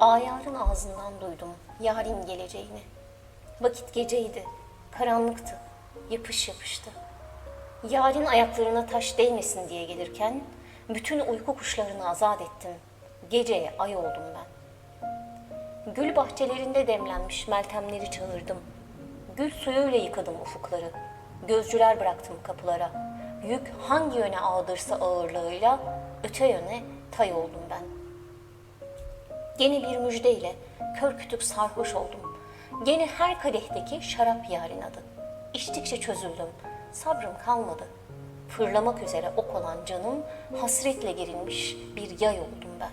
Ayarın ağzından duydum yarın geleceğini. Vakit geceydi, karanlıktı, yapış yapıştı. Yarın ayaklarına taş değmesin diye gelirken bütün uyku kuşlarını azat ettim. Geceye ay oldum ben. Gül bahçelerinde demlenmiş meltemleri çağırdım. Gül suyuyla yıkadım ufukları. Gözcüler bıraktım kapılara. Yük hangi yöne ağdırsa ağırlığıyla öte yöne tay oldum ben. Gene bir müjdeyle kör kütük sarhoş oldum. Gene her kadehteki şarap yarın adı. İçtikçe çözüldüm. Sabrım kalmadı. Fırlamak üzere ok olan canım hasretle gerilmiş bir yay oldum ben.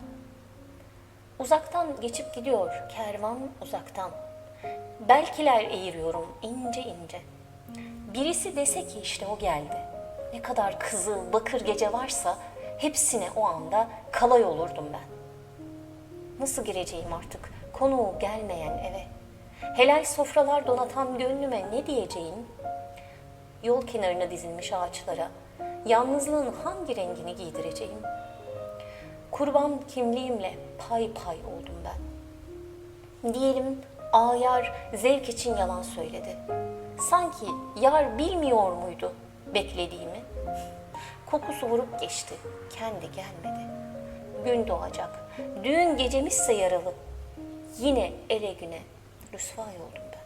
Uzaktan geçip gidiyor kervan uzaktan. Belkiler eğiriyorum ince ince. Birisi dese ki işte o geldi. Ne kadar kızıl, bakır gece varsa hepsine o anda kalay olurdum ben. Nasıl gireceğim artık konuğu gelmeyen eve? Helal sofralar donatan gönlüme ne diyeceğim? Yol kenarına dizilmiş ağaçlara yalnızlığın hangi rengini giydireceğim? Kurban kimliğimle pay pay oldum ben. Diyelim ayar zevk için yalan söyledi. Sanki yar bilmiyor muydu beklediğimi? Kokusu vurup geçti, kendi gelmedi gün doğacak. Düğün gecemizse yaralı. Yine ele güne rüsvay oldum ben.